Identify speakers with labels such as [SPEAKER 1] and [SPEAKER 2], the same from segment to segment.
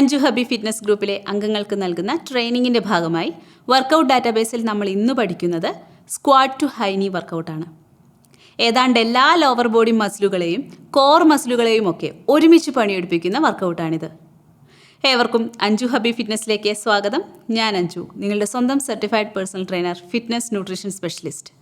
[SPEAKER 1] Anju Hampi fitness ഗ്രൂപ്പിലെ അംഗങ്ങൾക്ക് നൽകുന്ന ട്രെയിനിങ്ങിന്റെ ഭാഗമായി വർക്കൗട്ട് ഡാറ്റാബേസിൽ നമ്മൾ ഇന്ന് പഠിക്കുന്നത് സ്ക്വാഡ് ടു ഹൈനി വർക്കൗട്ടാണ്. ഏതാണ്ട് എല്ലാ ലോവർ ബോഡി മസിലുകളെയും കോർ മസിലുകളെയും ഒക്കെ ഒരുമിച്ച് പണിയെടുപ്പിക്കുന്ന വർക്കൗട്ടാണിത്. ഏവർക്കും അഞ്ജു ഹബി ഫിറ്റ്നസ്സിലേക്ക് സ്വാഗതം. ഞാൻ അഞ്ജു നിങ്ങളുടെ സ്വന്തം certified personal trainer fitness nutrition specialist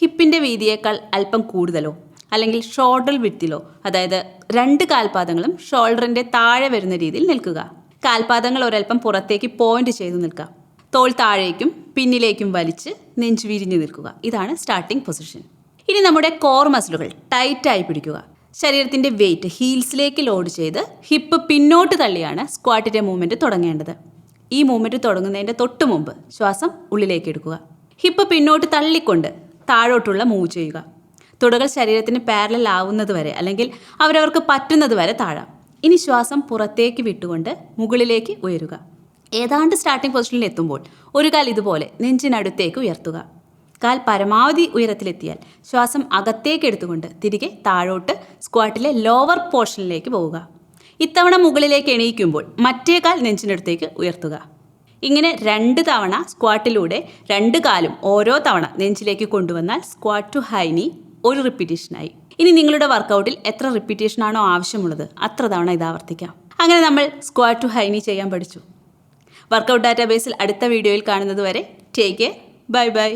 [SPEAKER 1] ഹിപ്പിന്റെ വീതിയേക്കാൾ അല്പം കൂടുതലോ അല്ലെങ്കിൽ ഷോൾഡർ വിട്ടിലോ അതായത് രണ്ട് കാൽപാദങ്ങളും ഷോൾഡറിന്റെ താഴെ വരുന്ന രീതിയിൽ നിൽക്കുക. കാൽപാദങ്ങൾ ഒരൽപ്പം പുറത്തേക്ക് പോയിന്റ് ചെയ്ത് നിൽക്കുക. തോൾ താഴേക്കും പിന്നിലേക്കും വലിച്ച് നെഞ്ചു വിരിഞ്ഞു നിൽക്കുക. ഇതാണ് സ്റ്റാർട്ടിംഗ് പൊസിഷൻ ഇനി നമ്മുടെ കോർ മസിലുകൾ ടൈറ്റായി പിടിക്കുക. ശരീരത്തിന്റെ വെയിറ്റ് ഹീൽസിലേക്ക് ലോഡ് ചെയ്ത് ഹിപ്പ് പിന്നോട്ട് തള്ളിയാണ് സ്ക്വാട്ടിന്റെ മൂവ്മെന്റ് തുടങ്ങേണ്ടത്. ഈ മൂവ്മെന്റ് തുടങ്ങുന്നതിന്റെ തൊട്ട് മുമ്പ് ശ്വാസം ഉള്ളിലേക്ക് എടുക്കുക. ഹിപ്പ് പിന്നോട്ട് തള്ളിക്കൊണ്ട് താഴോട്ടുള്ള മൂവ് ചെയ്യുക. തുടകൾ ശരീരത്തിന് പാരലൽ ആവുന്നത് വരെ അല്ലെങ്കിൽ അവരവർക്ക് പറ്റുന്നത് വരെ താഴാം. ഇനി ശ്വാസം പുറത്തേക്ക് വിട്ടുകൊണ്ട് മുകളിലേക്ക് ഉയരുക. ഏതാണ്ട് സ്റ്റാർട്ടിംഗ് പൊസിഷനിൽ എത്തുമ്പോൾ ഒരു കാൽ ഇതുപോലെ നെഞ്ചിനടുത്തേക്ക് ഉയർത്തുക. കാൽ പരമാവധി ഉയരത്തിലെത്തിയാൽ ശ്വാസം അകത്തേക്ക് എടുത്തുകൊണ്ട് തിരികെ താഴോട്ട് സ്ക്വാട്ടിലെ ലോവർ പോർഷനിലേക്ക് പോവുക. ഇത്തവണ മുകളിലേക്ക് എണീക്കുമ്പോൾ മറ്റേ കാൽ നെഞ്ചിനടുത്തേക്ക് ഉയർത്തുക. ഇങ്ങനെ രണ്ട് തവണ സ്ക്വാട്ടിലൂടെ രണ്ട് കാലും ഓരോ തവണ നെഞ്ചിലേക്ക് കൊണ്ടുവന്നാൽ സ്ക്വാട്ട് ടു ഹൈനി ഒരു റിപ്പീറ്റേഷനായി ഇനി നിങ്ങളുടെ വർക്കൗട്ടിൽ എത്ര റിപ്പീറ്റേഷനാണോ ആവശ്യമുള്ളത് അത്ര തവണ ഇത് ആവർത്തിക്കാം. അങ്ങനെ നമ്മൾ സ്ക്വാഡ് ടു ഹൈനി ചെയ്യാൻ പഠിച്ചു. വർക്കൗട്ട് ഡാറ്റാബേസിൽ അടുത്ത വീഡിയോയിൽ കാണുന്നത് വരെ ടേക്ക് കെയർ ബൈ ബൈ